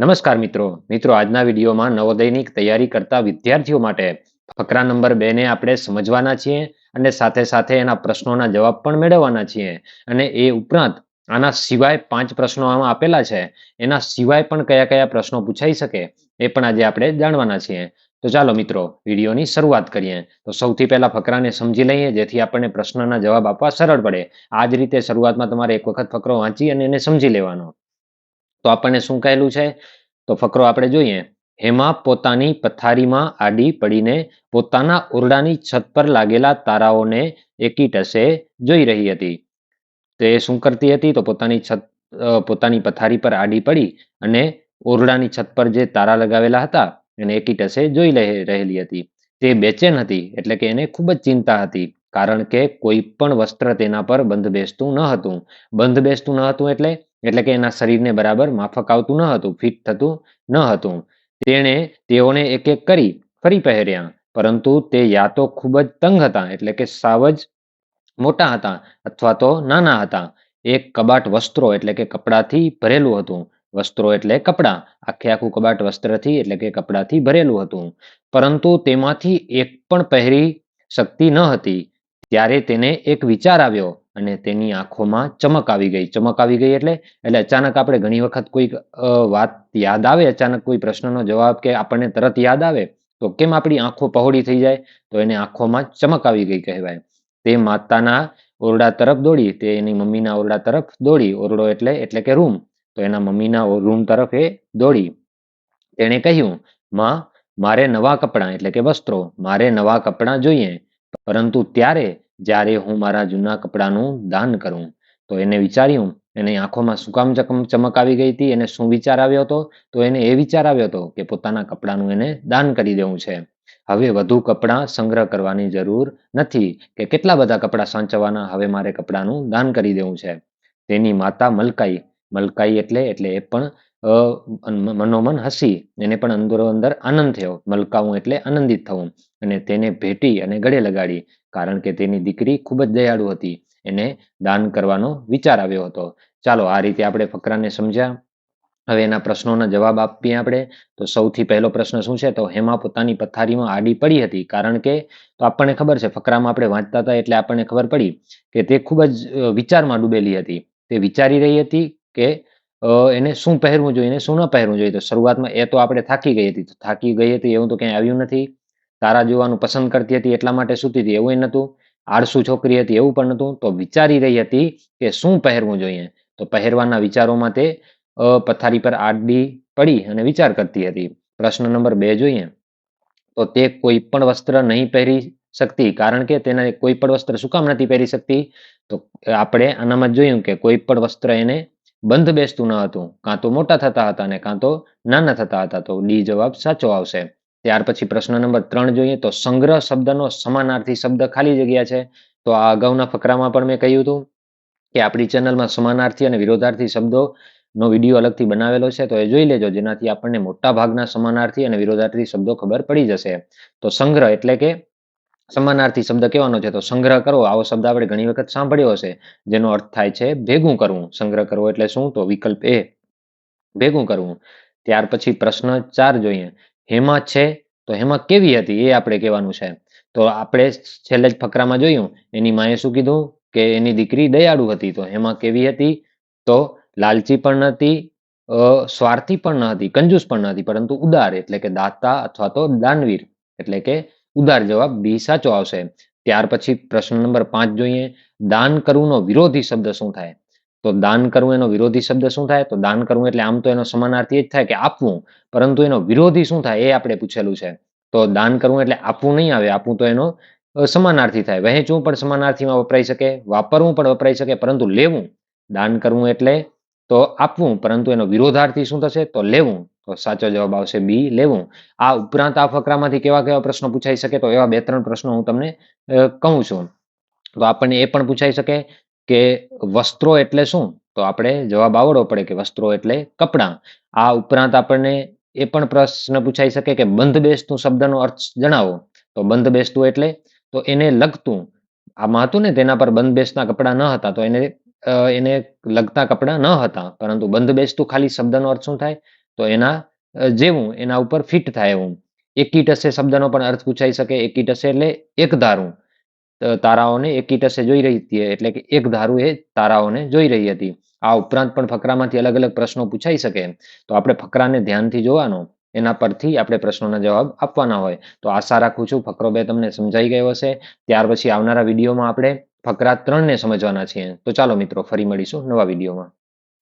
નમસ્કાર મિત્રો. મિત્રો, આજના વિડીયોમાં નવોદયની તૈયારી કરતા વિદ્યાર્થીઓ માટે ફકરા નંબર બે ને આપણે સમજવાના છીએ અને સાથે સાથે એના પ્રશ્નોના જવાબ પણ મેળવવાના છીએ. અને એ ઉપરાંત આના સિવાય પાંચ પ્રશ્નો આમાં આપેલા છે. એના સિવાય પણ કયા કયા પ્રશ્નો પૂછાઈ શકે એ પણ આજે આપણે જાણવાના છીએ. તો ચાલો મિત્રો, વિડીયોની શરૂઆત કરીએ. તો સૌથી પહેલા ફકરાને સમજી લઈએ, જેથી આપણને પ્રશ્નના જવાબ આપવા સરળ પડે. આ જ રીતે શરૂઆતમાં તમારે એક વખત ફકરો વાંચી અને એને સમજી લેવાનો. તો આપણને શું કહેલું છે? તો ફકરો આપણે જોઈએ. હેમા પોતાની પથારીમાં આડી પડીને પોતાના ઓરડાની છત પર લાગેલા તારાઓને એકી ટસે જોઈ રહી હતી. તે શું કરતી હતી? તો પોતાની છત પોતાની પથારી પર આડી પડી અને ઓરડાની છત પર જે તારા લગાવેલા હતા, એને એકી ટસે જોઈ રહે- રહેલી હતી. તે બેચેન હતી એટલે કે એને ખૂબ જ ચિંતા હતી, કારણ કે કોઈ પણ વસ્ત્ર તેના પર બંધ બેસતું ન હતું. બંધ બેસતું ન હતું એટલે એટલે કે એના શરીરને બરાબર માફક આવતું ન હતું ફિટ થતું ન હતું. તેણે તેઓને એક એક કરી ફરી પહેર્યા, પરંતુ તે યા તો ખૂબ જ તંગ હતા, એટલે કે સાવ જ મોટા હતા અથવા તો નાના હતા. એક કબાટ વસ્ત્રો એટલે કે કપડાથી ભરેલું હતું. વસ્ત્રો એટલે કપડાં. આખે આખું કબાટ વસ્ત્રથી એટલે કે કપડાથી ભરેલું હતું. પરંતુ તેમાંથી એક પણ પહેરી શકતી ન હતી. ત્યારે તેને એક વિચાર આવ્યો અને તેની આંખોમાં ચમક આવી ગઈ. ચમક આવી ગઈ એટલે એટલે અચાનક આપણે ઘણી વખત કોઈ વાત યાદ આવે, અચાનક કોઈ પ્રશ્નનો જવાબ કે આપણને તરત યાદ આવે, તો કેમ આપણી આંખો પહોળી થઈ જાય? તો એને આંખોમાં ચમક આવી ગઈ કહેવાય. તે માતાના ઓરડા તરફ દોડી, તે એની મમ્મીના ઓરડા તરફ દોડી. ઓરડો એટલે એટલે કે રૂમ. તો એના મમ્મીના રૂમ તરફ એ દોડી. તેણે કહ્યું, માં, મારે નવા કપડાં એટલે કે વસ્ત્રો, મારે નવા કપડાં જોઈએ. પરંતુ ત્યારે જ્યારે હું મારા જૂના કપડાનું દાન કરું, તો એને વિચાર્યું, એની આંખોમાં શું કામ ચમક આવી ગઈ હતી, એને શું વિચાર આવ્યો હતો, તો એને એ વિચાર આવ્યો હતો કે પોતાના કપડાનું એને દાન કરી દેવું છે. હવે વધુ કપડાં સંગ્રહ કરવાની જરૂર નથી કે કેટલા બધા કપડાં સાચવવાના હવે મારે કપડાનું દાન કરી દેવું છે. તેની માતા મલકાઈ મલકાઈ એટલે એટલે એ પણ મનોમન હસી, એને પણ અંદરો અંદર આનંદ થયો. મલકાવું એટલે આનંદિત થવું. અને તેને ભેટી અને ગળે લગાડી કારણ કે તેની દીકરી ખૂબ જ દયાળુ હતી. એને દાન કરવાનો વિચાર આવ્યો હતો. ચાલો, આ રીતે આપણે ફકરાને સમજ્યા. હવે એના પ્રશ્નોના જવાબ આપીએ આપણે. તો સૌથી પહેલો પ્રશ્ન શું છે? તો હેમા પોતાની પથારીમાં આડી પડી હતી. કારણ કે, તો આપણને ખબર છે, ફકરામાં આપણે વાંચતા હતા એટલે આપણને ખબર પડી કે તે ખૂબ જ વિચારમાં ડૂબેલી હતી. તે વિચારી રહી હતી કે એને શું પહેરવું જોઈએ એને શું ન પહેરવું જોઈએ. તો શરૂઆતમાં એ તો આપણે થાકી ગઈ હતી. તો થાકી ગઈ હતી એવું તો ક્યાંય આવ્યું નથી. તારા જોવાનું પસંદ કરતી હતી એટલા માટે સૂતી હતી, એવું નહોતું આળસુ છોકરી હતી એવું પણ નહોતું તો વિચારી રહી હતી કે શું પહેરવું જોઈએ. તો પહેરવાના વિચારોમાં તે પથારી પર આડી પડી અને વિચાર કરતી હતી. પ્રશ્ન નંબર બે જોઈએ. તો તે કોઈ પણ વસ્ત્ર નહીં પહેરી શકતી, કારણ કે તેને કોઈ પણ વસ્ત્ર શું કામ નથી પહેરી શકતી? તો આપણે આનામાં જોયું કે કોઈ પણ વસ્ત્ર એને બંધ બેસતું ન હતું. કાં તો મોટા થતા હતા અને કાં તો નાના થતા હતા. તો ડી જવાબ સાચો આવશે. ત્યાર પછી પ્રશ્ન નંબર ત્રણ જોઈએ તો સંગ્રહ શબ્દનો સમાનાર્થી શબ્દ ખાલી જગ્યા છે. તો આ અગાઉના ફકરામાં પણ મેં કહ્યું હતું કે આપણી ચેનલમાં સમાનાર્થી અને વિરોધાર્થી શબ્દો નો વીડિયો અલગથી બનાવેલો છે. તો એ જોઈ લેજો, જેનાથી આપણને મોટા ભાગના સમાનાર્થી અને વિરોધાર્થી શબ્દો ખબર પડી જશે. તો સંગ્રહ એટલે કે સમાનાર્થી શબ્દ કહેવાનો છે. તો સંગ્રહ કરવો આવો શબ્દ આપણે ઘણી વખત સાંભળ્યો હશે, જેનો અર્થ થાય છે ભેગું કરવું. સંગ્રહ કરવો એટલે શું? તો વિકલ્પ એ, ભેગું કરવું. ત્યાર પછી પ્રશ્ન ચાર જોઈએ. હેમા છે, તો હેમા કેવી હતી એ આપણે કહેવાનું છે. તો આપણે છેલ્લે જ ફકરામાં જોયું, એની માએ શું કીધું કે એની દીકરી દયાળુ હતી, તો હેમા કેવી હતી? તો લાલચી પણ નથી સ્વાર્થી પણ ન હતી, કંજૂસ પણ ન હતી, પરંતુ ઉદાર એટલે કે દાતા અથવા તો દાનવીર એટલે કે ઉદાર જવાબ બી સાચો આવશે. ત્યાર પછી પ્રશ્ન નંબર પાંચ જોઈએ, દાન કરવુંનો વિરોધી શબ્દ શું થાય? તો દાન કરવું એનો વિરોધી શબ્દ શું થાય? તો દાન કરવું એટલે આમ તો એનો સમાનાર્થી જ થાય કે આપવું. પરંતુ એનો વિરોધી શું થાય એ આપણે પૂછેલું છે. તો દાન કરવું એટલે આપવું નહીં આવે, આપવું તો એનો સમાનાર્થી થાય. વહેંચવું પણ સમાનાર્થીમાં વપરાઈ શકે, વાપરવું પણ વપરાઈ શકે, પરંતુ લેવું. દાન કરવું એટલે તો આપવું, પરંતુ એનો વિરોધાર્થી શું થશે? તો લેવું. તો સાચો જવાબ આવશે બી, લેવું. આ ઉપરાંત આ ફકરામાંથી કેવા કેવા પ્રશ્નો પૂછાઈ શકે? તો એવા બે ત્રણ પ્રશ્નો હું તમને કહું છું. તો આપણને એ પણ પૂછાઈ શકે કે વસ્ત્રો એટલે શું? તો આપણે જવાબ આવડવો પડે કે વસ્ત્રો એટલે કપડાં. આ ઉપરાંત આપણને એ પણ પ્રશ્ન પૂછાઈ શકે કે બંધ બેસતું શબ્દનો અર્થ જણાવો. તો બંધ બેસતું એટલે? તો એને લગતું. આમાં હતું ને તેના પર બંધ બેસતા કપડાં ન હતા, તો એને એને લગતા કપડાં ન હતા. પરંતુ બંધ બેસતું ખાલી શબ્દનો અર્થ શું થાય? તો એના જેવું, એના ઉપર ફિટ થાય એવું. એકીટસે શબ્દનો પણ અર્થ પૂછાઈ શકે. એકીટસે એટલે એક ધારું. તારાઓને એકીટસે જોઈ રહી હતી એટલે કે એક ધારું એ તારાઓને જોઈ રહી હતી. આ ઉપરાંત પણ ફકરામાંથી અલગ અલગ પ્રશ્નો પૂછાઈ શકે તો આપણે ફકરાને ધ્યાનથી જોવાનો. એના પરથી આપણે પ્રશ્નોના જવાબ આપવાના હોય. તો આશા રાખું છું ફકરો બે તમને સમજાઈ ગયો હશે. ત્યાર પછી આવનારા વિડીયોમાં આપણે ફકરા ત્રણને સમજવાના છીએ. તો ચાલો મિત્રો, ફરી મળીશું નવા વિડીયોમાં.